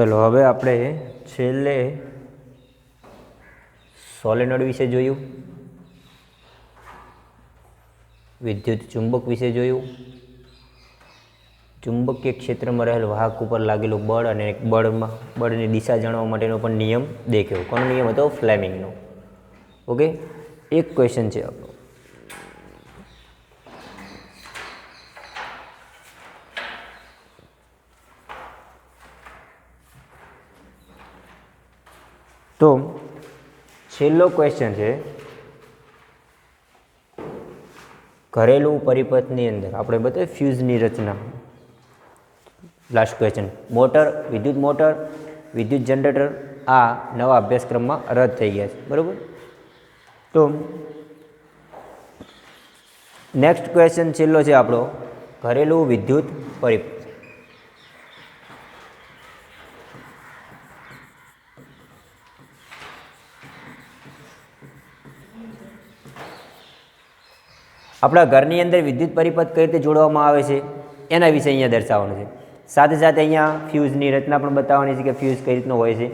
ચલો, હવે આપણે છેલ્લે સોલેનોડ વિશે જોયું. વિદ્યુત ચુંબક વિશે જોયું. ચુંબકીય ક્ષેત્રમાં રહેલ વાહક ઉપર લાગેલું બળ અને એક બળમાં, બળની દિશા જાણવા માટેનો પણ નિયમ દેખ્યો. કોનો નિયમ હતો? ફ્લેમિંગનો ઓકે એક ક્વેશ્ચન છે. આપણો તો છેલ્લો ક્વેશ્ચન છે. ઘરેલું પરિપથની અંદર આપણે બધે ફ્યુઝની રચના. લાસ્ટ ક્વેશ્ચન મોટર વિદ્યુત મોટર વિદ્યુત જનરેટર આ નવા અભ્યાસક્રમમાં રદ થઈ ગયા છે. બરાબર? તો નેક્સ્ટ ક્વેશ્ચન છેલ્લો છે આપણો. ઘરેલું વિદ્યુત પરિપથ. આપણા ઘરની અંદર વિદ્યુત પરિપથ કઈ રીતે જોડવામાં આવે છે, એના વિશે અહીંયા દર્શાવવાનું છે. સાથે સાથે અહીંયા ફ્યુઝની રચના પણ બતાવવાની છે કે ફ્યુઝ કઈ રીતનો હોય છે.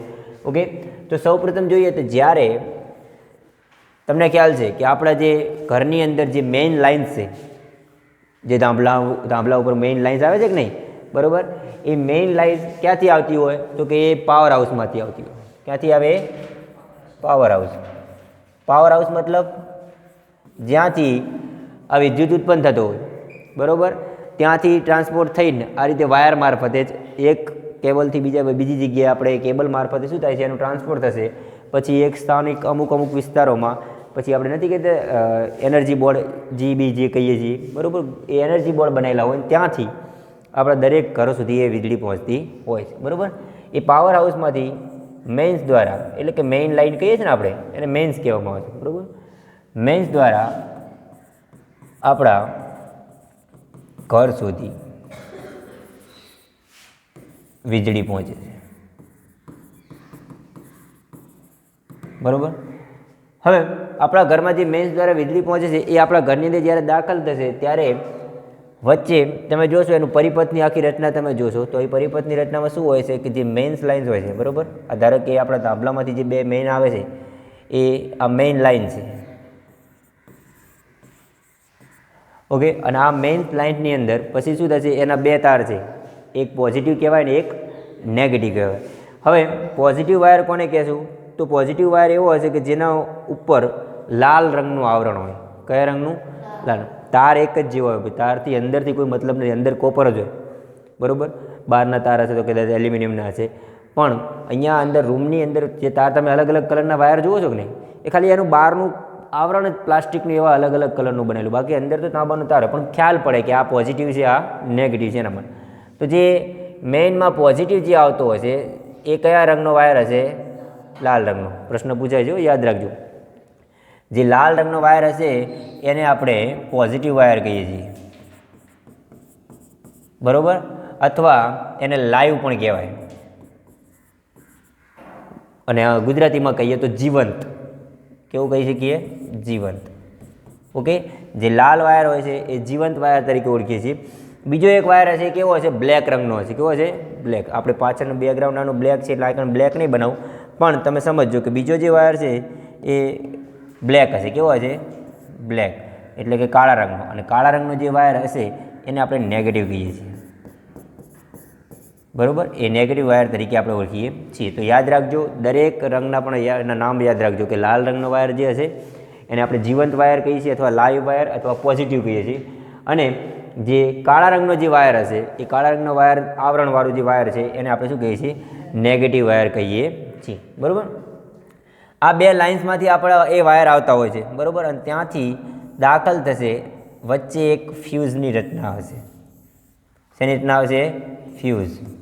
ઓકે? તો સૌપ્રથમ જોઈએ તો જ્યારે તમને ખ્યાલ છે કે આપણા જે ઘરની અંદર જે મેઇન લાઇન્સ છે, જે ધાંભલા ધાંભલા ઉપર મેઇન લાઇન્સ આવે છે કે નહીં? બરાબર? એ મેઇન લાઇન્સ ક્યાંથી આવતી હોય? તો કે એ પાવર હાઉસમાંથી આવતી હોય. ક્યાંથી આવે? પાવર હાઉસ પાવર હાઉસ મતલબ જ્યાંથી આ વિદ્યુત ઉત્પન્ન થતો હોય. બરાબર? ત્યાંથી ટ્રાન્સપોર્ટ થઈને આ રીતે વાયર મારફતે જ એક કેબલથી બીજા બીજી જગ્યાએ આપણે કેબલ મારફતે શું થાય છે? એનું ટ્રાન્સપોર્ટ થશે. પછી એક સ્થાનિક અમુક અમુક વિસ્તારોમાં પછી આપણે નથી કહેતા એનર્જી બોર્ડ જીબી જે કહીએ છીએ, બરાબર? એ એનર્જી બોર્ડ બનાવેલા હોય ત્યાંથી આપણા દરેક ઘરો સુધી એ વીજળી પહોંચતી હોય છે. બરાબર? એ પાવર હાઉસમાંથી મેઇન્સ દ્વારા, એટલે કે મેઇન લાઇન કહીએ છીએ ને આપણે, એને મેઇન્સ કહેવામાં આવે છે. બરાબર? મેઇન્સ દ્વારા આપણા ઘર સુધી વીજળી પહોંચે છે. બરાબર? હવે આપણા ઘરમાં જે મેન્સ દ્વારા વીજળી પહોંચે છે, એ આપણા ઘરની અંદર જ્યારે દાખલ થશે, ત્યારે વચ્ચે તમે જોશો એનું પરિપથની આખી રચના તમે જોશો, તો એ પરિપથની રચનામાં શું હોય છે કે જે મેઇન્સ લાઇન્સ હોય છે, બરાબર? આ ધારો કે આપણા તાંબલામાંથી જે બે મેઇન આવે છે, એ આ મેઇન લાઇન છે. ઓકે? અને આ મેઇન પ્લાન્ટની અંદર પછી શું થશે? એના બે તાર છે. એક પોઝિટિવ કહેવાય ને એક નેગેટિવ કહેવાય. હવે પોઝિટિવ વાયર કોને કહેશું? તો પોઝિટિવ વાયર એવો હશે કે જેના ઉપર લાલ રંગનું આવરણ હોય. કયા રંગનું? લાલ. તાર એક જ જેવો હોય. તારથી અંદરથી કોઈ મતલબ નથી. અંદર કોપર જ હોય. બરાબર? બહારના તાર હશે તો કદાચ એલ્યુમિનિયમના હશે. પણ અહીંયા અંદર રૂમની અંદર જે તાર તમે અલગ અલગ કલરના વાયર જુઓ છો કે નહીં? એ ખાલી એનું બહારનું આવરણ જ પ્લાસ્ટિકનું એવા અલગ અલગ કલરનું બનેલું. બાકી અંદર તો તાંબાનું તાર પણ ખ્યાલ પડે કે આ પોઝિટિવ છે, આ નેગેટિવ છે એના તો જે મેઇનમાં પોઝિટિવ જે આવતો હશે એ કયા રંગનો વાયર હશે? લાલ રંગનો. પ્રશ્ન પૂછાય છે યાદ રાખજો. જે લાલ રંગનો વાયર હશે, એને આપણે પોઝિટિવ વાયર કહીએ છીએ. બરોબર? અથવા એને લાઈવ પણ કહેવાય. અને ગુજરાતીમાં કહીએ તો જીવંત. કેવું કહી શકીએ? જીવંત. ઓકે? જે લાલ વાયર હોય છે, એ જીવંત વાયર તરીકે ઓળખીએ છીએ. બીજો એક વાયર હશે કેવો હશે બ્લેક રંગનો હશે કેવો છે? બ્લેક. આપણે પાછળનું બેકગ્રાઉન્ડ આનું બ્લેક છે, એટલે આઈકન બ્લેક નહીં બનાવું. પણ તમે સમજજો કે બીજો જે વાયર છે, એ બ્લેક હશે. કેવો હશે બ્લેક. એટલે કે કાળા રંગનો. અને કાળા રંગનો જે વાયર હશે, એને આપણે નેગેટિવ કહીએ છીએ. બરાબર? એ નેગેટિવ વાયર તરીકે આપણે ઓળખીએ છીએ. તો યાદ રાખજો, દરેક રંગના પણ એના નામ યાદ રાખજો કે લાલ રંગનો વાયર જે હશે, એને આપણે જીવંત વાયર કહીએ છીએ અથવા લાઈવ વાયર અથવા પોઝિટિવ કહીએ છીએ. અને જે કાળા રંગનો જે વાયર હશે, એ કાળા રંગનો વાયર આવરણવાળું જે વાયર છે, એને આપણે શું કહીએ છીએ? નેગેટિવ વાયર કહીએ છીએ. બરાબર? આ બે લાઇન્સમાંથી આપણા એ વાયર આવતા હોય છે. બરાબર? અને ત્યાંથી દાખલ થશે, વચ્ચે એક ફ્યુઝની રચના હશે. શેની રચના આવશે ફ્યુઝ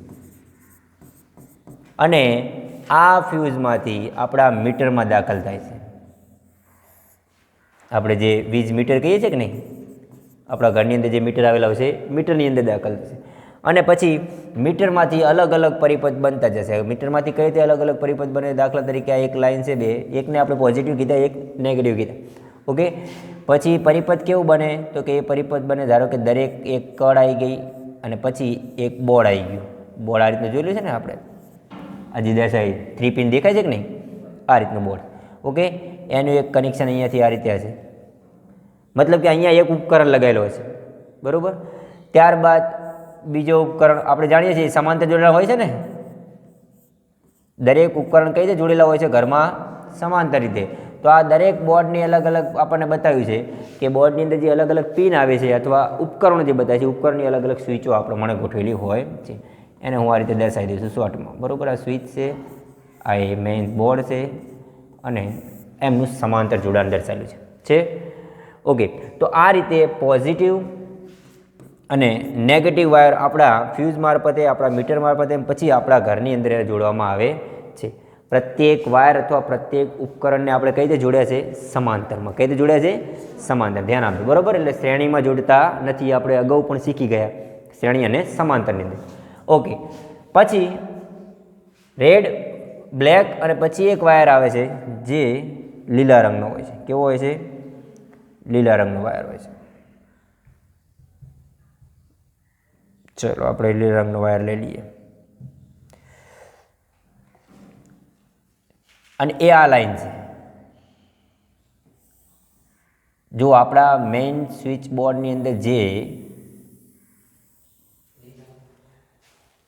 અને આ ફ્યુઝમાંથી આપણા મીટરમાં દાખલ થાય છે. આપણે જે વીજ મીટર કહીએ છીએ કે નહીં? આપણા ઘરની અંદર જે મીટર આવેલા હોય છે, મીટરની અંદર દાખલ થશે અને પછી મીટરમાંથી અલગ અલગ પરિપથ બનતા જશે. મીટરમાંથી કઈ રીતે અલગ અલગ પરિપથ બને? દાખલા તરીકે આ એક લાઇન છે બે. એકને આપણે પોઝિટિવ કીધા, એક નેગેટિવ કીધા. ઓકે? પછી પરિપથ કેવું બને? તો કે એ પરિપથ બને, ધારો કે દરેક એક કળ આવી ગઈ અને પછી એક બોર્ડ આવી ગયું. બોર્ડ આ રીતનું જોયેલું છે ને આપણે? આ દેસાઈ થ્રી પિન દેખાય છે કે નહીં? આ રીતનું બોર્ડ. ઓકે? એનું એક કનેક્શન અહીંયાથી આ રીતે હશે. મતલબ કે અહીંયા એક ઉપકરણ લગાવેલો હશે. બરાબર? ત્યારબાદ બીજો ઉપકરણ આપણે જાણીએ છીએ, સમાંતર જોડેલા હોય છે ને? દરેક ઉપકરણ કઈ રીતે જોડેલા હોય છે? ઘરમાં સમાંતર રીતે. તો આ દરેક બોર્ડની અલગ અલગ આપણને બતાવ્યું છે કે બોર્ડની અંદર જે અલગ અલગ પિન આવે છે અથવા ઉપકરણો જે બતાવે છે, ઉપકરણની અલગ અલગ સ્વિચો આ પ્રમાણે ગોઠવેલી હોય છે. એને હું આ રીતે દર્શાવી દઈશું શોર્ટમાં. બરાબર, આ સ્વિચ છે, આ એ મેઇન બોર્ડ છે અને એમનું સમાંતર જોડાણ દર્શાવેલું છે. ઓકે, તો આ રીતે પોઝિટિવ અને નેગેટિવ વાયર આપણા ફ્યુઝ મારફતે, આપણા મીટર મારફતે પછી આપણા ઘરની અંદર જોડવામાં આવે છે. પ્રત્યેક વાયર અથવા પ્રત્યેક ઉપકરણને આપણે કઈ રીતે જોડ્યા છે? સમાંતરમાં. કઈ રીતે જોડ્યા છે? સમાંતર. ધ્યાન આપજો. બરોબર? એટલે શ્રેણીમાં જોડતા નથી આપણે અગાઉ પણ શીખી ગયા. શ્રેણી અને સમાંતરની અંદર. ઓકે. પછી રેડ, બ્લેક અને પછી એક વાયર આવે છે જે લીલા રંગનો હોય છે. કેવો હોય છે? લીલા રંગનો વાયર હોય છે. ચલો, આપણે લીલા રંગનો વાયર લઈ લઈએ. અને એ આ લાઈન છે. જો આપણા મેઇન સ્વિચ બોર્ડની અંદર જે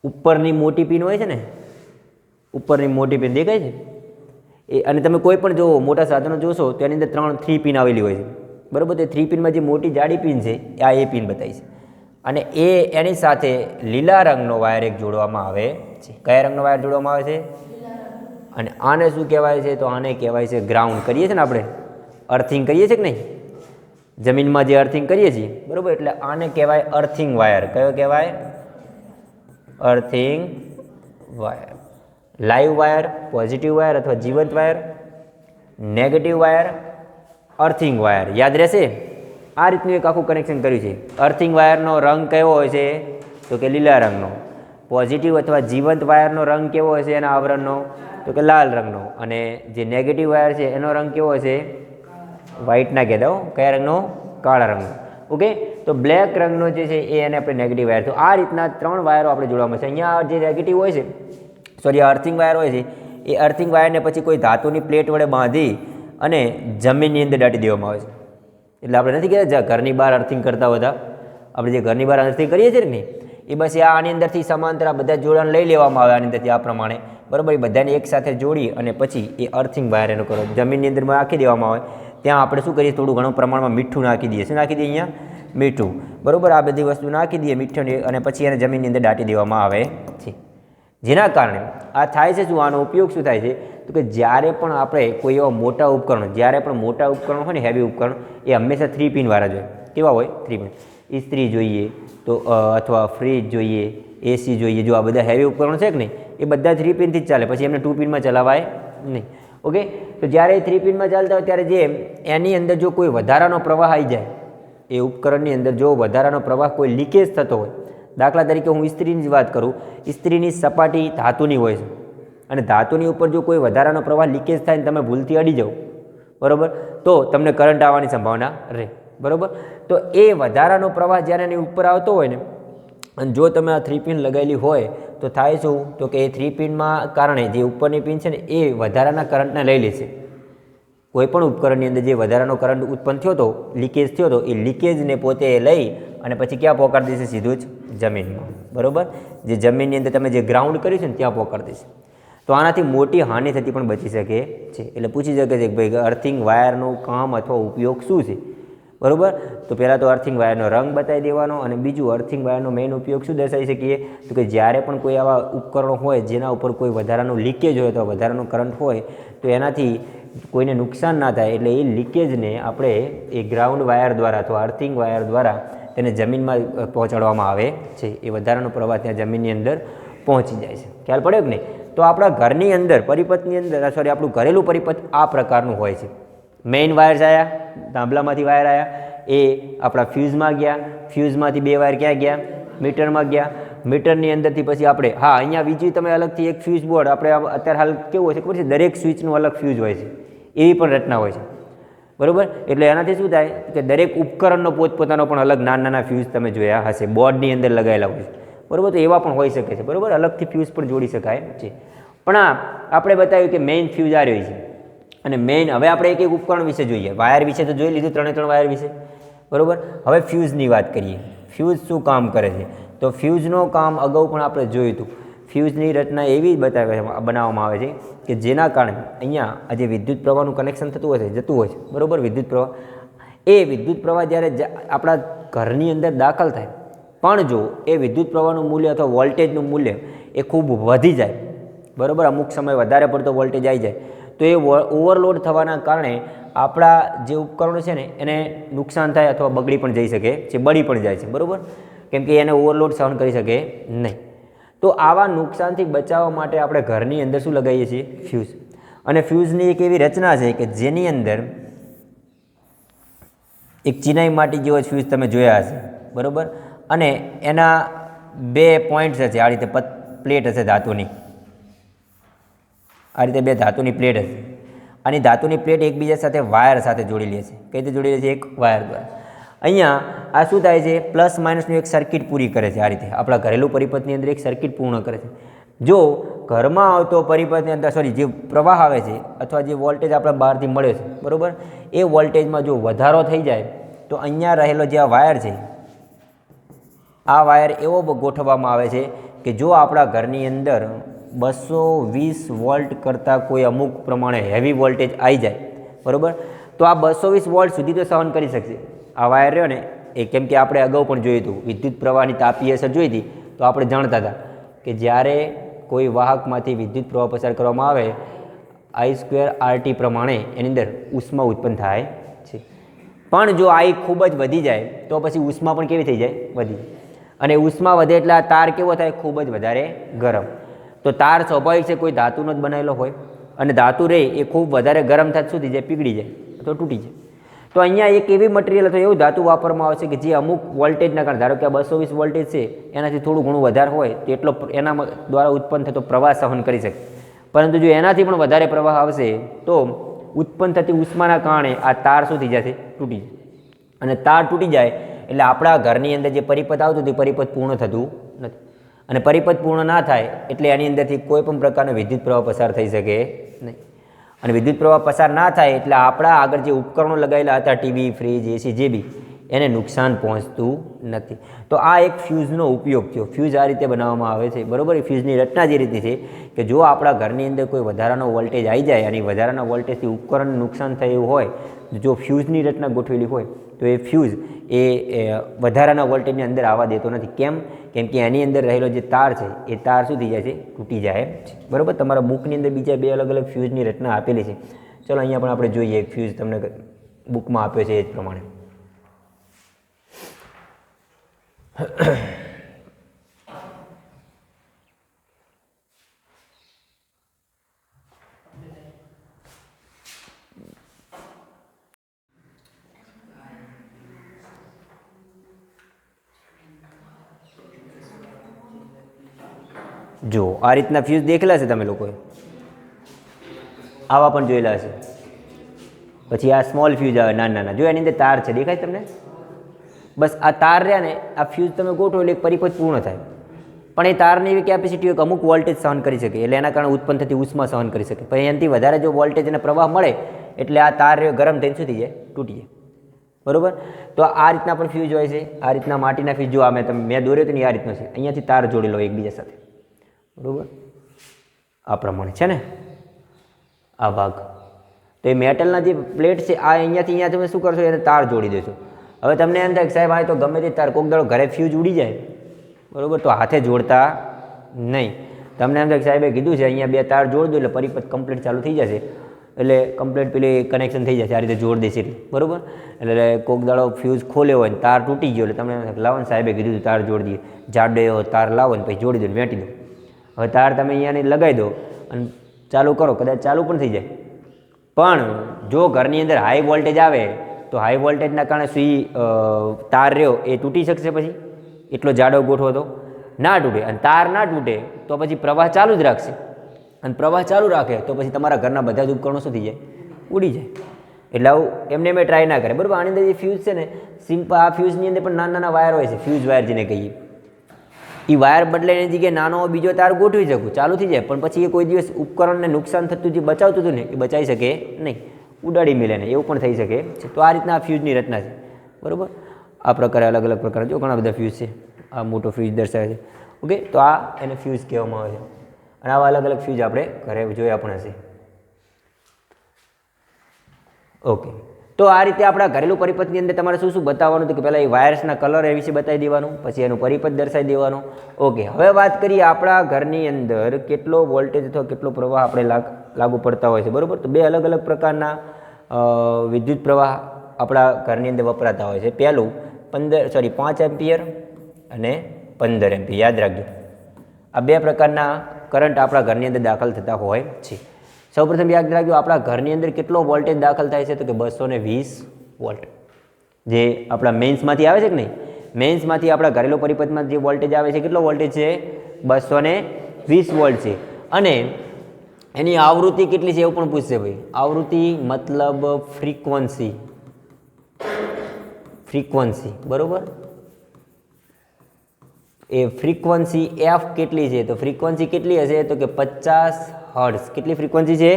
ઉપરની મોટી પિન હોય છે ને, ઉપરની મોટી પિન દેખાય છે? એ અને તમે કોઈ પણ જો મોટા સાધનો જોશો તો એની અંદર ત્રણ થ્રી પિન આવેલી હોય છે. બરાબર? તે થ્રી પિનમાં જે મોટી જાડી પિન છે આ એ પિન બતાવી છે. અને એ એની સાથે લીલા રંગનો વાયર એક જોડવામાં આવે છે. કયા રંગનો વાયર જોડવામાં આવે છે? અને આને શું કહેવાય છે? તો આને કહેવાય છે ગ્રાઉન્ડ કરીએ છીએ ને આપણે? અર્થિંગ કરીએ છીએ કે નહીં? જમીનમાં જે અર્થિંગ કરીએ છીએ. બરાબર? એટલે આને કહેવાય અર્થિંગ વાયર કયો કહેવાય? Earthing wire live wire, positive wire અથવા જીવંત wire, negative wire, earthing wire. યાદ રહેશે? આ રીતનું એક આખું કનેક્શન કર્યું છે. અર્થિંગ વાયરનો રંગ કયો હોય છે? તો કે લીલા રંગનો. પોઝિટિવ અથવા જીવંત વાયરનો રંગ કેવો છે એના આવરણનો? તો કે લાલ રંગનો. અને જે નેગેટિવ વાયર છે એનો રંગ કેવો હશે વ્હાઇટ ના કહેતા કયા રંગનો? કાળા રંગનો. ઓકે તો બ્લેક રંગનો જે છે એ એને આપણે નેગેટિવ વાયર તો આ રીતના ત્રણ વાયરો આપણે જોડવામાં છે અહીંયા જે નેગેટિવ હોય છે સોરી અર્થિંગ વાયર હોય છે, એ અર્થિંગ વાયરને પછી કોઈ ધાતુની પ્લેટ વડે બાંધી અને જમીનની અંદર દાટી દેવામાં આવે છે. એટલે આપણે નથી કહેતા ઘરની બહાર અર્થિંગ કરતા બધા. આપણે જે ઘરની બહાર અર્થિંગ કરીએ છીએ ને એ બસ આ આની અંદરથી સમાંતર બધા જોડાણ લઈ લેવામાં આવે આની અંદરથી આ પ્રમાણે. બરાબર, એ બધાને એકસાથે જોડી અને પછી એ અર્થિંગ વાયર એનો કરો. જમીનની અંદર નાખી દેવામાં આવે. ત્યાં આપણે શું કરીએ? થોડું ઘણું પ્રમાણમાં મીઠું નાખી દઈએ. શું નાખી દઈએ અહીંયા? મીઠું. બરાબર, આ બધી વસ્તુ નાખી દઈએ મીઠું અને પછી એને જમીનની અંદર દાટી દેવામાં આવે છે. જેના કારણે આ થાય છે શું? આનો ઉપયોગ શું થાય છે? તો કે જ્યારે પણ આપણે કોઈ એવા મોટા ઉપકરણો, જ્યારે પણ મોટા ઉપકરણો હોય ને હેવી ઉપકરણ, એ હંમેશા થ્રી પિનવાળા જોઈએ. કેવા હોય? થ્રી પિન ઇસ્ત્રી જોઈએ, તો અથવા ફ્રીજ જોઈએ એસી જોઈએ, જો આ બધા હેવી ઉપકરણો છે કે નહીં? એ બધા થ્રી પિનથી જ ચાલે. પછી એમને ટુ પિનમાં ચલાવાય નહીં. ઓકે તો જ્યારે એ થ્રી પિનમાં ચાલતા હોય, ત્યારે જે એની અંદર જો કોઈ વધારાનો પ્રવાહ આવી જાય એ ઉપકરણની અંદર જો વધારાનો પ્રવાહ કોઈ લીકેજ થતો હોય, દાખલા તરીકે હું ઇસ્ત્રીની જ વાત કરું, ઇસ્ત્રીની સપાટી ધાતુની હોય છે. અને ધાતુની ઉપર જો કોઈ વધારાનો પ્રવાહ લીકેજ થાય ને તમે ભૂલથી અડી જાઓ, બરાબર? તો તમને કરંટ આવવાની સંભાવના રહે, બરાબર? તો એ વધારાનો પ્રવાહ જ્યારે એની ઉપર આવતો હોય ને, અને જો તમે આ થ્રી પિન લગાવેલી હોય, તો થાય શું? તો કે એ થ્રી પિનમાં કારણે જે ઉપરની પિન છે ને, એ વધારાના કરંટને લઈ લેશે કોઈ પણ ઉપકરણની અંદર જે વધારાનો કરંટ ઉત્પન્ન થયો હતો લીકેજ થયો હતો, એ લીકેજને પોતે લઈ અને પછી ક્યાં પોકાર દેશે? સીધું જ જમીનમાં. બરાબર? જે જમીનની અંદર તમે જે ગ્રાઉન્ડ કર્યું છે ને, ત્યાં પોકાર દેશે. તો આનાથી મોટી હાનિ થતી પણ બચી શકે છે. એટલે પૂછી શકે છે કે ભાઈ અર્થિંગ વાયરનું કામ અથવા ઉપયોગ શું છે? બરાબર? તો પહેલાં તો અર્થિંગ વાયરનો રંગ બતાવી દેવાનો અને બીજું અર્થિંગ વાયરનો મેઇન ઉપયોગ શું દર્શાવી શકીએ? તો કે જ્યારે પણ કોઈ આવા ઉપકરણો હોય, જેના ઉપર કોઈ વધારાનું લીકેજ હોય તો વધારાનો કરંટ હોય, તો એનાથી કોઈને નુકસાન ના થાય એટલે એ લીકેજને આપણે એ ગ્રાઉન્ડ વાયર દ્વારા અથવા અર્થિંગ વાયર દ્વારા તેને જમીનમાં પહોંચાડવામાં આવે છે. એ વધારાનો પ્રવાહ ત્યાં જમીનની અંદર પહોંચી જાય છે. ખ્યાલ પડ્યો કે નહીં? તો આપણા ઘરની અંદર, પરિપથની અંદર સોરી આપણું ઘરેલું પરિપથ આ પ્રકારનું હોય છે. મેઇન વાયર્સ આવ્યા તાંબલામાંથી વાયર આવ્યા એ આપણા ફ્યુઝમાં ગયા ફ્યુઝમાંથી બે વાયર ક્યાં ગયા? મીટરમાં ગયા. મીટરની અંદરથી પછી આપણે, હા, અહીંયા વીજળી તમે અલગથી એક ફ્યુઝ બોર્ડ આપણે અત્યારે હાલ કેવું હોય છે ખબર છે? દરેક સ્વિચનું અલગ ફ્યુઝ હોય છે. એવી પણ રચના હોય છે. બરાબર? એટલે એનાથી શું થાય કે દરેક ઉપકરણનો પોતપોતાનો પણ અલગ નાના નાના ફ્યુઝ તમે જોયા હશે. બોર્ડની અંદર લગાવેલા હોય છે. બરાબર? તો એવા પણ હોઈ શકે છે. બરાબર? અલગથી ફ્યુઝ પણ જોડી શકાય છે. પણ આ આપણે બતાવ્યું કે મેઇન ફ્યુઝ આ રહ્યો છે. અને મેઇન હવે આપણે એક એક ઉપકરણ વિશે જોઈએ. વાયર વિશે તો જોઈ લીધું ત્રણે ત્રણ વાયર વિશે. બરાબર? હવે ફ્યુઝની વાત કરીએ. ફ્યુઝ શું કામ કરે છે? તો ફ્યુઝનો કામ અગાઉ પણ આપણે જોયું હતું. ફ્યુઝની રચના એવી બતાવે બનાવવામાં આવે છે કે જેના કારણે અહીંયા આ જે વિદ્યુત પ્રવાહનું કનેક્શન થતું હોય છે, જતું હોય છે, બરોબર? વિદ્યુત પ્રવાહ. એ વિદ્યુત પ્રવાહ જ્યારે આપણા ઘરની અંદર દાખલ થાય, પણ જો એ વિદ્યુત પ્રવાહનું મૂલ્ય અથવા વોલ્ટેજનું મૂલ્ય એ ખૂબ વધી જાય, બરાબર? અમુક સમય વધારે પડતો વોલ્ટેજ આવી જાય, તો એ ઓવરલોડ થવાના કારણે આપણા જે ઉપકરણો છે ને, એને નુકસાન થાય અથવા બગડી પણ જઈ શકે છે, બળી પણ જાય છે, બરાબર? કેમ કે એને ઓવરલોડ સહન કરી શકે નહીં. તો આવા નુકસાનથી બચાવવા માટે આપણે ઘરની અંદર શું લગાવીએ છીએ? ફ્યુઝ અને ફ્યુઝની એક એવી રચના છે કે જેની અંદર એક ચિનાઈ માટી જેવો ફ્યુઝ તમે જોયા હશે. બરાબર? અને એના બે પોઈન્ટ્સ હશે. આ રીતે પ્લેટ હશે ધાતુની. આ રીતે બે ધાતુની પ્લેટ હશે. અને ધાતુની પ્લેટ એકબીજા સાથે વાયર સાથે જોડી લે છે કઈ રીતે જોડેલી છે એક વાયર દ્વારા. અહીંયા આ શું થાય છે? પ્લસ માઇનસનું એક સર્કિટ પૂરી કરે છે આ રીતે. આપણા ઘરેલું પરિપથની અંદર એક સર્કિટ પૂર્ણ કરે છે. જો ઘરમાં આવતો પરિપથની અંદર સોરી જે પ્રવાહ આવે છે અથવા જે વોલ્ટેજ આપણા બહારથી મળે છે, બરાબર? એ વોલ્ટેજમાં જો વધારો થઈ જાય, તો અહીંયા રહેલો જે આ વાયર છે, આ વાયર એવો ગોઠવવામાં આવે છે કે જો આપણા ઘરની અંદર બસો વીસ વોલ્ટ કરતાં કોઈ અમુક પ્રમાણે હેવી વોલ્ટેજ આવી જાય, બરાબર? તો આ બસો વીસ વોલ્ટ સુધી તો સહન કરી શકશે. આ વાયર રહ્યો ને, એ કેમ કે આપણે અગાઉ પણ જોયું હતું, વિદ્યુત પ્રવાહની તાપીય અસર જોઈ હતી, તો આપણે જાણતા હતા કે જ્યારે કોઈ વાહકમાંથી વિદ્યુત પ્રવાહ પસાર કરવામાં આવે આઈ સ્ક્વેર આરટી પ્રમાણે એની અંદર ઉષ્મા ઉત્પન્ન થાય છે. પણ જો આઈ ખૂબ જ વધી જાય, તો પછી ઉષ્મા પણ કેવી થઈ જાય? વધી અને ઉષ્મા વધે એટલે આ તાર કેવો થાય? ખૂબ જ વધારે ગરમ. તો તાર સ્વાભાવિક છે કોઈ ધાતુનો જ બનાવેલો હોય. અને ધાતુ રહે એ ખૂબ વધારે ગરમ થાય સુધી જાય પીગળી જાય અથવા તૂટી જાય. તો અહીંયા એક એવી મટીરિયલ અથવા એવું ધાતુ વાપરવામાં આવે છે કે જે અમુક વોલ્ટેજના કારણે, ધારો કે આ બસો વીસ વોલ્ટેજ છે, એનાથી થોડું ઘણું વધારે હોય, તો એટલો એના દ્વારા ઉત્પન્ન થતો પ્રવાહ સહન કરી શકે. પરંતુ જો એનાથી પણ વધારે પ્રવાહ આવશે, તો ઉત્પન્ન થતી ઉષ્માના કારણે આ તાર શું થઈ જશે? તૂટી અને તાર તૂટી જાય એટલે આપણા ઘરની અંદર જે પરિપથ આવતું તે પરિપથ પૂર્ણ થતું નથી. અને પરિપથ પૂર્ણ ના થાય એટલે એની અંદરથી કોઈ પણ પ્રકારનો વિદ્યુત પ્રવાહ પસાર થઈ શકે નહીં. અને વિદ્યુત પ્રવાહ પસાર ના થાય એટલે આપણા આગળ જે ઉપકરણો લગાવેલા હતા, ટીવી, ફ્રીજ એસી જે બી, એને નુકસાન પહોંચતું નથી. તો આ એક ફ્યુઝનો ઉપયોગ થયો. ફ્યુઝ આ રીતે બનાવવામાં આવે છે. બરોબર, એ ફ્યુઝની રચના જે રીતે છે કે જો આપણા ઘરની અંદર કોઈ વધારાનો વોલ્ટેજ આવી જાય અને વધારાના વોલ્ટેજથી ઉપકરણને નુકસાન થયું હોય, જો ફ્યુઝની રચના ગોઠવેલી હોય તો એ ફ્યુઝ એ વધારાના વોલ્ટેજની અંદર આવવા દેતો નથી. કેમ? કેમ કે એની અંદર રહેલો જે તાર છે, એ તાર શું થઈ જાય છે? તૂટી જાય છે. બરાબર? તમારા બુકની અંદર બીજા બે અલગ અલગ ફ્યુઝની રચના આપેલી છે. ચલો અહીંયા પણ આપણે જોઈએ ફ્યુઝ તમને બુકમાં આપ્યો છે એ જ પ્રમાણે. જો આ રીતના ફ્યુઝ દેખેલા છે તમે લોકોએ? આવા પણ જોયેલા હશે. પછી આ સ્મોલ ફ્યુઝ આવે, નાના નાના. જો એની અંદર તાર છે, દેખાય તમને? બસ આ તાર રહ્યા ને, આ ફ્યુઝ તમે ગોઠવો એટલે એક પરિપથ પૂર્ણ થાય. પણ એ તારની એવી કેપેસિટી હોય કે અમુક વોલ્ટેજ સહન કરી શકે, એટલે એના કારણે ઉત્પન્ન થતી ઉષ્મા સહન કરી શકે. પણ એનાથી વધારે જો વોલ્ટેજ અને પ્રવાહ મળે, એટલે આ તાર રહ્યો ગરમ થઈને શું થઈ જાય? તૂટી જાય. બરાબર? તો આ રીતના પણ ફ્યુઝ હોય છે, આ રીતના માટીના ફ્યુઝ જો આ મેં તમે, મેં દોર્યો હતો ને આ રીતનો છે. અહીંયાથી તાર જોડેલો એકબીજા સાથે. બરોબર? આ પ્રમાણે છે ને? આ ભાગ. તો એ મેટલના જે પ્લેટ છે, આ અહીંયાથી અહીંયા તમે શું કરશો? એને તાર જોડી દેશો. હવે તમને એમ થાય સાહેબ, આ તો ગમે તે તાર કોક દાડો ઘરે ફ્યુઝ ઉડી જાય. બરાબર? તો હાથે જોડતા નહીં. તમને એમ થાય સાહેબે કીધું છે, અહીંયા બે તાર જોડ દો એટલે પરિપથ કમ્પ્લીટ ચાલુ થઈ જશે. એટલે કમ્પ્લીટ પેલી કનેક્શન થઈ જશે, આ રીતે જોડ દેશે એટલે. બરોબર? એટલે કોક દાડો ફ્યુઝ ખોલ્યો હોય ને તાર તૂટી ગયો એટલે તમને લાવો ને સાહેબે કીધું તાર જોડી દઈએ. જાડો તાર લાવો ને પછી જોડી દો વેંટી દો. હવે તાર તમે અહીંયાની લગાવી દો અને ચાલુ કરો, કદાચ ચાલુ પણ થઈ જાય. પણ જો ઘરની અંદર હાઈ વોલ્ટેજ આવે, તો હાઈ વોલ્ટેજના કારણે સુઈ તાર રહ્યો, એ તૂટી શકશે પછી? એટલો જાડો ગોઠવો તો? ના તૂટે. અને તાર ના તૂટે, તો પછી પ્રવાહ ચાલુ જ રાખશે. અને પ્રવાહ ચાલુ રાખે, તો પછી તમારા ઘરના બધા જ ઉપકરણો શું થઈ જાય? ઉડી જાય. એટલે આવું એમને મેં ટ્રાય ના કરે બરાબર? આની અંદર જે ફ્યુઝ છે ને સિમ્પલ આ ફ્યુઝની અંદર પણ નાના નાના વાયર હોય છે ફ્યુઝ વાયર જેને કહીએ. એ વાયર બદલે એની જગ્યાએ નાનો બીજો તાર ગોઠવી શકું. ચાલુ થઈ જાય. પણ પછી એ કોઈ દિવસ ઉપકરણને નુકસાન થતું જે બચાવતું હતું ને, એ બચાવી શકે નહીં. ઉડાડી મિલે ને, એવું પણ થઈ શકે. છે તો આ રીતના આ ફ્યુઝની રચના છે. બરાબર? આ પ્રકારે અલગ અલગ પ્રકારના જો ઘણા બધા ફ્યુઝ છે. આ મોટો ફ્યુઝ દર્શાવે છે. ઓકે? તો આ એને ફ્યુઝ કહેવામાં આવે છે. અને આવા અલગ અલગ ફ્યુઝ આપણે ઘરે જોયા પણ હશે. ઓકે. તો આ રીતે આપણા ઘરેલું પરિપથની અંદર તમારે શું શું બતાવવાનું કે પહેલાં એ વાયર્સના કલર એ વિશે બતાવી દેવાનું, પછી એનું પરિપથ દર્શાવી દેવાનું. ઓકે, હવે વાત કરીએ આપણા ઘરની અંદર કેટલો વોલ્ટેજ અથવા કેટલો પ્રવાહ આપણે લાગ- લાગુ પડતા હોય છે, બરાબર? તો બે અલગ અલગ પ્રકારના વિદ્યુત પ્રવાહ આપણા ઘરની અંદર વપરાતા હોય છે. પહેલું પંદર સોરી પાંચ એમ્પિયર અને પંદર એમ્પિયર, યાદ રાખજો. આ બે પ્રકારના કરંટ આપણા ઘરની અંદર દાખલ થતા હોય છે. સૌપ્રથમ યાદ રાખજો, આપણા ઘરની અંદર કેટલો વોલ્ટેજ દાખલ થાય છે તો કે બસો વીસ વોલ્ટ. જે આપણા મેન્સમાંથી આવે છે કે નહીં? મેન્સમાંથી આપણા ઘરેલું પરિપથમાં જે વોલ્ટેજ આવે છે, કેટલો વોલ્ટેજ છે? બસો વીસ વોલ્ટ છે. અને એની આવૃત્તિ કેટલી છે એવું પણ પૂછશે ભાઈ. આવૃત્તિ મતલબ ફ્રીક્વન્સી. ફ્રીક્વન્સી, બરોબર? એ ફ્રીક્વન્સી એફ કેટલી છે? તો ફ્રીક્વન્સી કેટલી હશે? તો કે પચાસ હર્ટ્ઝ. કેટલી ફ્રિકવન્સી છે?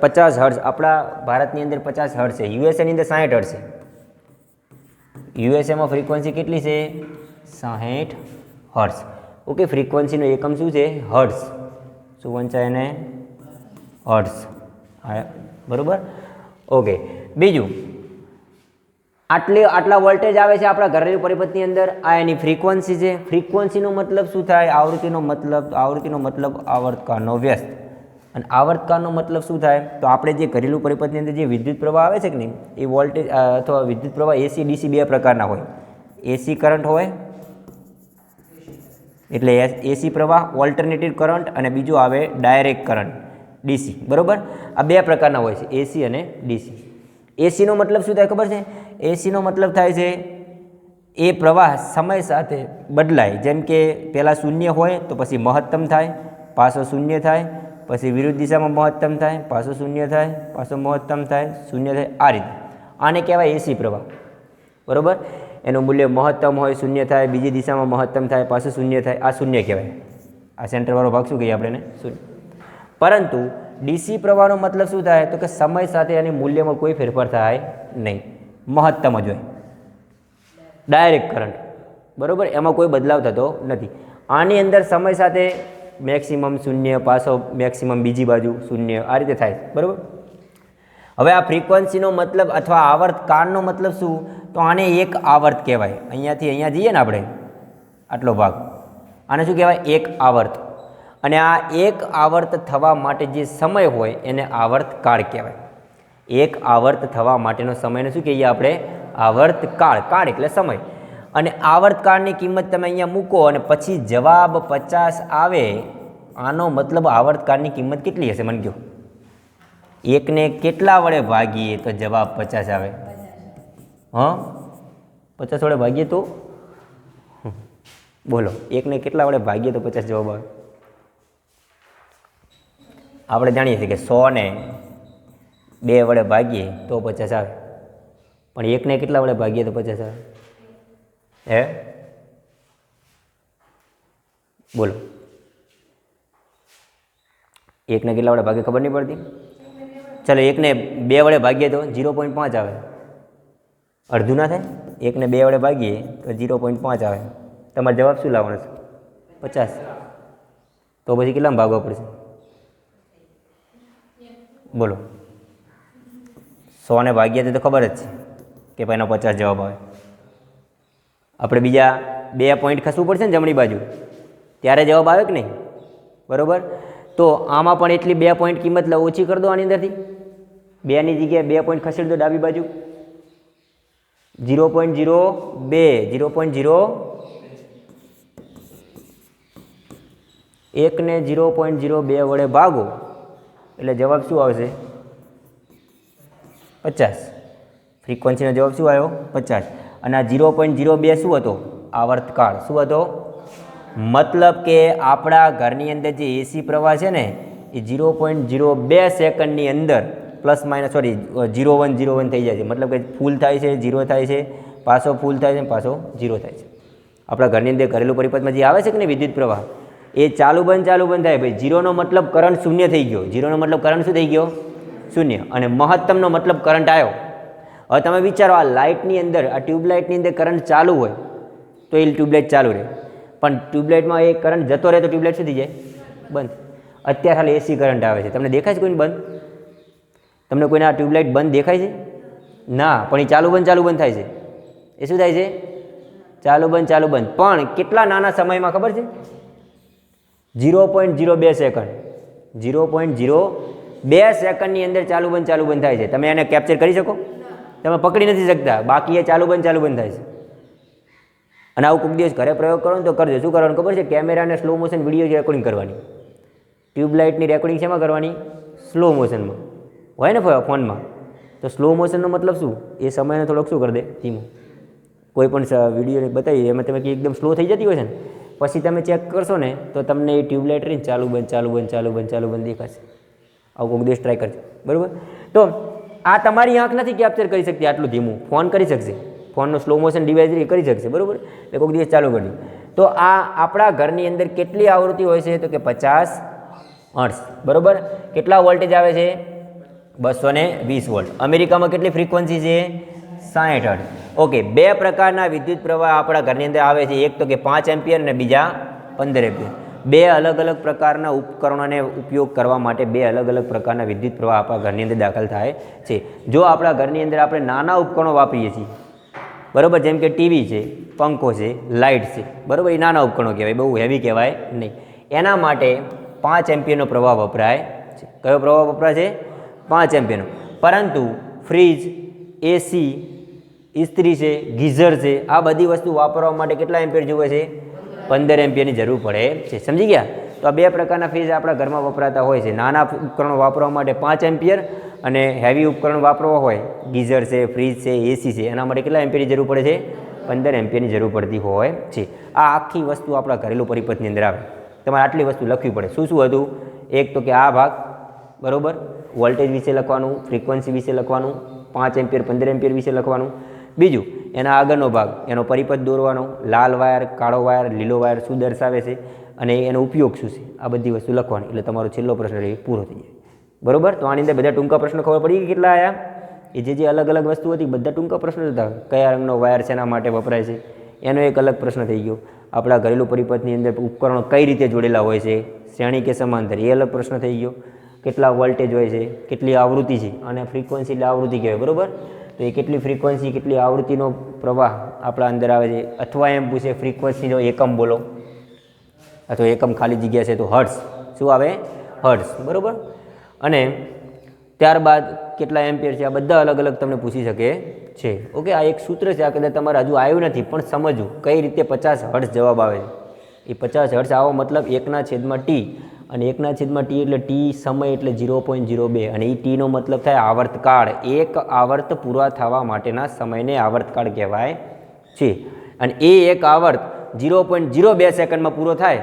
પચાસ હર્ટ્ઝ. આપણા ભારતની અંદર પચાસ હર્ટ્ઝ છે. યુએસએની અંદર સાહીઠ હર્ટ્ઝ છે. યુએસએમાં ફ્રિકવન્સી કેટલી છે? સાહીઠ હર્ટ્ઝ. ઓકે ફ્રિકવન્સીનો એકમ શું છે? હર્ટ્સ શું વંચાય એને? હર્ટ્ઝ. હા, બરાબર? ઓકે બીજું. આટલી આટલા વોલ્ટેજ આવે છે આપણા ઘરેલું પરિપથની અંદર. આ એની ફ્રીક્વન્સી છે. ફ્રીક્વન્સીનો મતલબ શું થાય? આવૃત્તિનો મતલબ આવૃત્તિનો મતલબ આવર્તકાળનો વ્યસ્ત. અને આવર્તકાળનો મતલબ શું થાય? તો આપણે જે ઘરેલું પરિપથની અંદર જે વિદ્યુત પ્રવાહ આવે છે કે નહીં, એ વોલ્ટેજ અથવા વિદ્યુત પ્રવાહ એસી ડીસી બે પ્રકારના હોય. એસી કરંટ હોય, એટલે એસી પ્રવાહ ઓલ્ટરનેટિવ કરંટ અને બીજું આવે ડાયરેક્ટ કરંટ ડીસી બરાબર? આ બે પ્રકારના હોય છે એસી અને ડીસી એસીનો મતલબ શું થાય ખબર છે? એસીનો મતલબ થાય છે, એ પ્રવાહ સમય સાથે બદલાય. જેમ કે પહેલાં શૂન્ય હોય તો પછી મહત્તમ થાય, પાછો શૂન્ય થાય, પછી વિરુદ્ધ દિશામાં મહત્તમ થાય, પાછો શૂન્ય થાય, પાછો મહત્તમ થાય, શૂન્ય થાય, આ રીતે. આને કહેવાય એસી પ્રવાહ. બરાબર? એનું મૂલ્ય મહત્તમ હોય, શૂન્ય થાય, બીજી દિશામાં મહત્તમ થાય, પાછું શૂન્ય થાય, આ શૂન્ય કહેવાય. આ સેન્ટરવાળો ભાગ શું કહીએ આપણે શૂન્ય. પરંતુ ડીસી પ્રવાહનો મતલબ શું થાય? તો કે સમય સાથે એની મૂલ્યમાં કોઈ ફેરફાર થાય નહીં. મહત્તમ જ હોય. ડાયરેક્ટ કરંટ બરાબર? એમાં કોઈ બદલાવ થતો નથી. આની અંદર સમય સાથે મેક્સિમમ શૂન્ય, પાછો મેક્સિમમ બીજી બાજુ શૂન્ય, આ રીતે થાય. બરાબર? હવે આ ફ્રીક્વન્સીનો મતલબ અથવા આવર્ત કાળનો મતલબ શું? તો આને એક આવર્ત કહેવાય. અહીંયાથી અહીંયા જઈએ ને આપણે? આટલો ભાગ. આને શું કહેવાય? એક આવર્ત. અને આ એક આવર્ત થવા માટે જે સમય હોય એને આવર્ત કાળ કહેવાય. એક આવર્ત થવા માટેનો સમયને શું કહીએ આપણે? આવર્ત કાળ. કાળ એટલે સમય. અને આવર્ત કાળની કિંમત તમે અહીંયા મૂકો અને પછી જવાબ પચાસ આવે, આનો મતલબ આવર્ત કાળની કિંમત કેટલી હશે? મને કહો. એકને કેટલા વડે ભાગીએ તો જવાબ પચાસ આવે? હં? પચાસ વડે ભાગીએ તો. બોલો. એકને કેટલા વડે ભાગીએ તો પચાસ જવાબ આવે? આપણે જાણીએ છીએ કે સોને બે વડે ભાગીએ તો પચાસ આવે. પણ એકને કેટલા વડે ભાગીએ તો પચાસ આવે? હે? બોલો. એકને કેટલા વડે ભાગે ખબર નહીં પડતી? ચાલો, એકને બે વડે ભાગીએ તો ઝીરો પોઈન્ટ પાંચ આવે. અડધું ના થાય? એકને બે વડે ભાગીએ તો ઝીરો પોઈન્ટ પાંચ આવે. તમારો જવાબ શું લાવવાનો છે? પચાસ. તો પછી કેટલામાં ભાગવા પડશે? બોલો. સોને ભાગ્યા તો ખબર જ છે કે ભાઈ એનો પચાસ જવાબ આવે. આપણે બીજા બે પોઈન્ટ ખસવું પડશે ને જમણી બાજુ. ત્યારે જવાબ આવે કે નહીં? બરોબર? તો આમાં પણ એટલી બે પોઈન્ટ કિંમત ઓછી કરી દો આની અંદરથી. બેની જગ્યાએ બે પોઈન્ટ ખસેડી દો ડાબી બાજુ. ઝીરો પોઈન્ટ ઝીરો બે, ઝીરો પોઈન્ટ ઝીરો એકને ઝીરો પોઈન્ટ ઝીરો બે વડે ભાગો. એટલે જવાબ શું આવશે? પચાસ. ફ્રીક્વન્સીનો જવાબ શું આવ્યો? પચાસ. અને આ ઝીરો પોઈન્ટ ઝીરો બે શું હતો? આવર્તકાળ શું હતો? મતલબ કે આપણા ઘરની અંદર જે એસી પ્રવાહ છે ને, એ ઝીરો પોઈન્ટ ઝીરો બે સેકન્ડની અંદર plus minus sorry zero one zero one થઈ જાય છે. મતલબ કે ફૂલ થાય છે ઝીરો થાય છે, પાછો ફૂલ થાય છે, પાછો ઝીરો થાય છે. આપણા ઘરની અંદર ઘરેલું પરિપથમાં જે આવે છે કે ને વિદ્યુત પ્રવાહ. એ ચાલુ બંધ ચાલુ બંધ થાય. ભાઈ, જીરોનો મતલબ કરંટ શૂન્ય થઈ ગયો. જીરોનો મતલબ કરંટ શું થઈ ગયો? શૂન્ય. અને મહત્તમનો મતલબ કરંટ આવ્યો. હવે તમે વિચારો, આ લાઇટની અંદર, આ ટ્યુબલાઇટની અંદર કરંટ ચાલુ હોય, તો એ ટ્યુબલાઇટ ચાલુ રહે. પણ ટ્યુબલાઇટમાં એ કરંટ જતો રહે તો ટ્યુબલાઇટ શું થઈ જાય? બંધ. અત્યારે હાલ એસી કરંટ આવે છે. તમને દેખાય છે કોઈને બંધ? તમને કોઈને આ ટ્યુબલાઇટ બંધ દેખાય છે? ના, પણ એ ચાલુ બંધ ચાલુ બંધ થાય છે. એ શું થાય છે? ચાલુ બંધ ચાલુ બંધ. પણ કેટલા નાના સમયમાં ખબર છે? ઝીરો પોઈન્ટ ઝીરો બે સેકન્ડ. ઝીરો પોઈન્ટ ઝીરો બે સેકન્ડની અંદર ચાલુ બંધ ચાલુ બંધ થાય છે. તમે એને કેપ્ચર કરી શકો? તમે પકડી નથી શકતા. બાકી એ ચાલુ બંધ ચાલુ બંધ થાય છે. અને આવું કોઈક દિવસ ઘરે પ્રયોગ કરો ને તો કરજો. શું કરવાનું ખબર છે? કેમેરાને સ્લો મોશન વીડિયો રેકોર્ડિંગ કરવાની. ટ્યુબલાઇટની રેકોર્ડિંગ શેમાં કરવાની? સ્લો મોશનમાં હોય ને ફોનમાં. તો સ્લો મોશનનો મતલબ શું? એ સમયને થોડોક શું કરી દે? ધીમો. કોઈ પણ વીડિયો બતાવીએ, એમાં તમે એકદમ સ્લો થઈ જતી હોય છે ને? પછી તમે ચેક કરશો ને, તો તમને એ ટ્યુબલાઇટ રહીને ચાલુ બંધ ચાલુ બંધ ચાલુ બંધ ચાલુ બંધ દેખાશે. આવું કોઈક દિવસ ટ્રાય કરજો. બરાબર? તો આ તમારી આંખ નથી કેપ્ચર કરી શકતી આટલું ધીમું. ફોન કરી શકશે. ફોનનું સ્લો મોશન ડિવાઇસ એ કરી શકશે, બરાબર? એટલે કોઈક દિવસ ચાલુ કરી તો આ આપણા ઘરની અંદર કેટલી આવૃત્તિ હોય છે તો કે પચાસ હર્ટ્સ બરાબર? કેટલા વોલ્ટેજ આવે છે? બસો ને વીસ વોલ્ટ. અમેરિકામાં કેટલી ફ્રીક્વન્સી છે? સાઠ હર્ટ્સ ઓકે બે પ્રકારના વિદ્યુત પ્રવાહ આપણા ઘરની અંદર આવે છે. એક તો કે પાંચ એમ્પિયર અને બીજા પંદર એમ્પિયર. બે અલગ અલગ પ્રકારના ઉપકરણોને ઉપયોગ કરવા માટે બે અલગ અલગ પ્રકારના વિદ્યુત પ્રવાહ આપણા ઘરની અંદર દાખલ થાય છે. જો આપણા ઘરની અંદર આપણે નાના ઉપકરણો વાપરીએ છીએ, બરાબર, જેમ કે ટીવી છે, પંખો છે, લાઇટ છે, બરાબર, એ નાના ઉપકરણો કહેવાય, બહુ હેવી કહેવાય નહીં. એના માટે પાંચ એમ્પિયરનો પ્રવાહ વપરાય છે. કયો પ્રવાહ વપરાય છે? પાંચ એમ્પિયરનો. પરંતુ ફ્રીજ એસી ઇસ્ત્રી છે, ગીઝર છે, આ બધી વસ્તુ વાપરવા માટે કેટલા એમ્પિયર જોવે છે? પંદર એમ્પિયરની જરૂર પડે છે. સમજી ગયા? તો આ બે પ્રકારના ફ્રીજ આપણા ઘરમાં વપરાતા હોય છે. નાના ઉપકરણો વાપરવા માટે પાંચ એમ્પિયર અને હેવી ઉપકરણ વાપરવા હોય. ગીઝર છે, ફ્રીજ છે, એસી છે. એના માટે કેટલા એમ્પિયરની જરૂર પડે છે? પંદર એમ્પિયરની જરૂર પડતી હોય છે. આ આખી વસ્તુ આપણા ઘરેલું પરિપથની અંદર આવે. તમારે આટલી વસ્તુ લખવી પડે. શું શું હતું? એક તો કે આ ભાગ, બરોબર? વોલ્ટેજ વિશે લખવાનું, ફ્રીક્વન્સી વિશે લખવાનું, પાંચ એમ્પિયર, પંદર એમ્પિયર વિશે લખવાનું. બીજું, એના આગળનો ભાગ, એનો પરિપથ દોરવાનો, લાલ વાયર કાળો વાયર લીલો વાયર શું દર્શાવે છે અને એનો ઉપયોગ શું છે? આ બધી વસ્તુ લખવાની. એટલે તમારો છેલ્લો પ્રશ્ન એ પૂરો થઈ જાય. બરોબર? તો આની અંદર બધા ટૂંકા પ્રશ્નો ખબર પડી ગઈ કેટલા આવ્યા એ જે જે અલગ અલગ વસ્તુ હતી, બધા ટૂંકા પ્રશ્નો હતા. કયા રંગનો વાયર શેના માટે વપરાય છે? એનો એક અલગ પ્રશ્ન થઈ ગયો. આપણા ઘરેલું પરિપથની અંદર ઉપકરણો કઈ રીતે જોડેલા હોય છે? શ્રેણી કે સમાંતર? એ અલગ પ્રશ્ન થઈ ગયો. કેટલા વોલ્ટેજ હોય છે? કેટલી આવૃત્તિ છે? અને ફ્રીક્વન્સી એટલે આવૃત્તિ કહેવાય. બરોબર? તો એ કેટલી ફ્રીક્વન્સી કેટલી આવૃત્તિનો પ્રવાહ આપણા અંદર આવે છે? અથવા એમ પૂછે ફ્રિકવન્સીનો એકમ બોલો. અથવા એકમ ખાલી જગ્યા છે તો હર્ટ્સ શું આવે? હર્ટ્સ બરાબર? અને ત્યારબાદ કેટલા એમ્પિયર છે? આ બધા અલગ અલગ તમને પૂછી શકે છે. ઓકે, આ એક સૂત્ર છે. આ કદાચ તમારે હજુ આવ્યું નથી, પણ સમજવું. કઈ રીતે પચાસ હર્ટ્સ જવાબ આવે એ પચાસ હર્ટ્સ આવો મતલબ એકના છેદમાં ટી અને એકના છેદમાં ટી એટલે ટી સમય એટલે ઝીરો પોઈન્ટ ઝીરો બે. અને એ ટીનો મતલબ થાય આવર્તકાળ. એક આવર્ત પૂરા થવા માટેના સમયને આવર્તકાળ કહેવાય છે. અને એ એક આવર્ત ઝીરો પોઈન્ટ ઝીરો બે સેકન્ડમાં પૂરો થાય.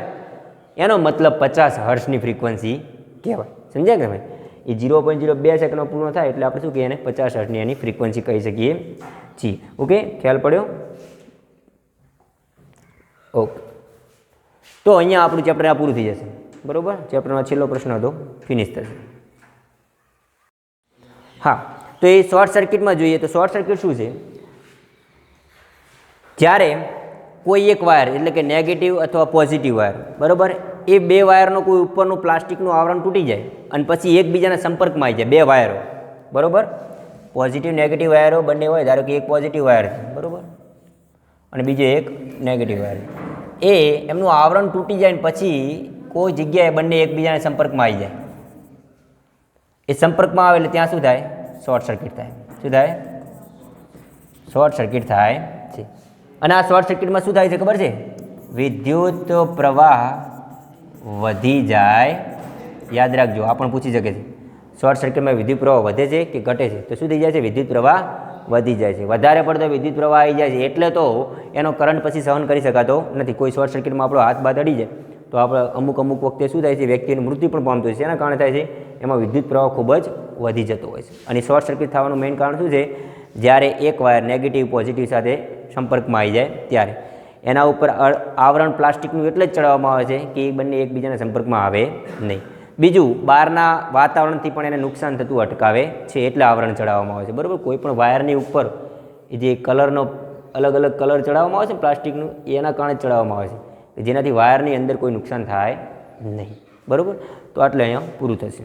એનો મતલબ પચાસ હર્ષની ફ્રીક્વન્સી કહેવાય. સમજ્યા કે ભાઈ એ ઝીરો પોઈન્ટ ઝીરો બે સેકન્ડમાં પૂરો થાય એટલે આપણે શું કહીએ? એને પચાસ હર્ષની એની ફ્રીક્વન્સી કહી શકીએ છીએ. ઓકે? ખ્યાલ પડ્યો? ઓકે. તો અહીંયા આપણું ચેપ્ટર આ પૂરું થઈ જશે. બરોબર? ચેપ્ટરનો છેલ્લો પ્રશ્ન હતો ફિનિશ થશે. હા, તો એ શોર્ટ સર્કિટમાં જોઈએ તો શોર્ટ સર્કિટ શું છે? જ્યારે કોઈ એક વાયર એટલે કે નેગેટિવ અથવા પોઝિટિવ વાયર બરાબર? એ બે વાયરનો કોઈ ઉપરનું પ્લાસ્ટિકનું આવરણ તૂટી જાય અને પછી એકબીજાના સંપર્કમાં આવી જાય, બે વાયરો બરાબર? પોઝિટિવ નેગેટિવ વાયરો બંને હોય, ધારો કે એક પોઝિટિવ વાયર છે, બરાબર? અને બીજો એક નેગેટિવ વાયર એ એમનું આવરણ તૂટી જાય ને પછી કોઈ જગ્યાએ બંને એકબીજાના સંપર્કમાં આવી જાય. એ સંપર્કમાં આવે એટલે ત્યાં શું થાય? શોર્ટ સર્કિટ થાય. શું થાય? શોર્ટ સર્કિટ થાય. છે અને આ શોર્ટ સર્કિટમાં શું થાય છે ખબર છે? વિદ્યુત પ્રવાહ વધી જાય. યાદ રાખજો, આ પણ પૂછી શકે છે. શોર્ટ સર્કિટમાં વિદ્યુત પ્રવાહ વધે છે કે ઘટે છે? તો શું થઈ જાય છે? વિદ્યુત પ્રવાહ વધી જાય છે. વધારે પડતો વિદ્યુત પ્રવાહ આવી જાય છે. એટલે તો એનો કરંટ પછી સહન કરી શકાતો નથી. કોઈ શોર્ટ સર્કિટમાં આપણો હાથ બાદ અડી જાય. તો આપણે અમુક અમુક વખતે શું થાય છે, વ્યક્તિનું મૃત્યુ પણ પામતું હોય છે. એના કારણે થાય છે, એમાં વિદ્યુત પ્રવાહ ખૂબ જ વધી જતો હોય છે. અને શોર્ટ સર્કિટ થવાનું મેઇન કારણ શું છે, જ્યારે એક વાયર નેગેટિવ પોઝિટિવ સાથે સંપર્કમાં આવી જાય ત્યારે. એના ઉપર આવરણ પ્લાસ્ટિકનું એટલે જ ચડાવવામાં આવે છે કે એ બંને એકબીજાના સંપર્કમાં આવે નહીં. બીજું, બહારના વાતાવરણથી પણ એને નુકસાન થતું અટકાવે છે એટલે આવરણ ચડાવવામાં આવે છે. બરાબર? કોઈ પણ વાયરની ઉપર જે કલરનો અલગ અલગ કલર ચડાવવામાં આવે છે પ્લાસ્ટિકનું, એના કારણે ચડાવવામાં આવે છે. જેનાથી વાયરની અંદર કોઈ નુકસાન થાય નહીં. બરાબર? તો આટલે અહીંયા પૂરું થશે.